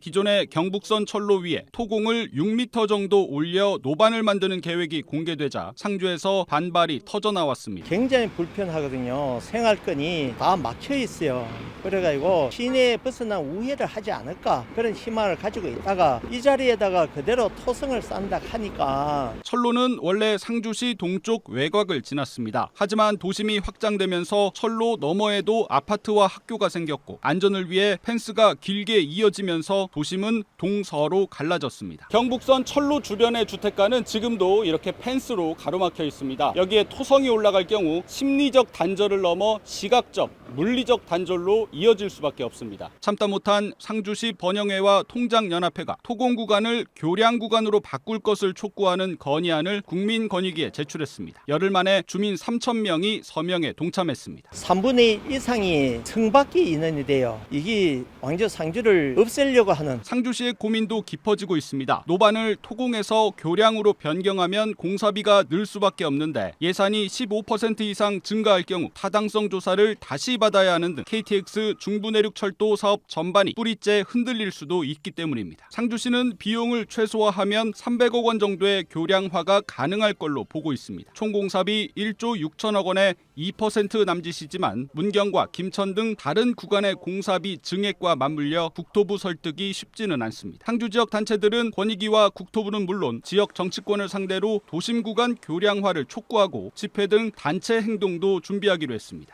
기존의 경북선 철로 위에 토공을 6m 정도 올려 노반을 만드는 계획이 공개되자 상주에서 반발이 터져 나왔습니다. 굉장히 불편하거든요. 생활권이 다 막혀 있어요. 그래가지고 시내에 벗어난 우회를 하지 않을까 그런 희망을 가지고 있다가 이 자리에다가 그대로 토성을 싼다 하니까 철로는 원래 상주시 동쪽 외곽을 지났습니다. 하지만 도심이 확장되면서 철로 너머에도 아파트와 학교가 생겼고 안전을 위해 펜스가 길게 이어지면서 도심은 동서로 갈라졌습니다. 경북선 철로 주변의 주택가는 지금도 이렇게 펜스로 가로막혀 있습니다. 여기에 토성이 올라갈 경우 심리적 단절을 넘어 시각적, 물리적 단절로 이어질 수밖에 없습니다. 참다 못한 상주시 번영회와 통장연합회가 토공 구간을 교량 구간으로 바꿀 것을 촉구하는 건의안을 국민건의기에 제출했습니다. 열흘 만에 주민 3천 명이 서명에 동참했습니다. 3분의 1 이상이 성밖에 인원이 돼요. 이게 왕저 상주를 없애려고 하는 상주시의 고민도 깊어지고 있습니다. 노반을 토공에서 교량으로 변경하면 공사비가 늘 수밖에 없는데 예산이 15% 이상 증가할 경우 타당성 조사를 다시 받아야 하는 등 KTX 중부내륙철도 사업 전반이 뿌리째 흔들릴 수도 있기 때문입니다. 상주시는 비용을 최소화하면 300억 원 정도의 교량화가 가능할 걸로 보고 있습니다. 총 공사비 1조 6천억 원의 2% 남짓이지만 문경과 김천 등 다른 구간의 공사비 증액과 맞물려 국토부 설득이 쉽지는 않습니다. 상주 지역 단체들은 권익위와 국토부는 물론 지역 정치권을 상대로 도심 구간 교량화를 촉구하고 집회 등 단체 행동도 준비하기로 했습니다.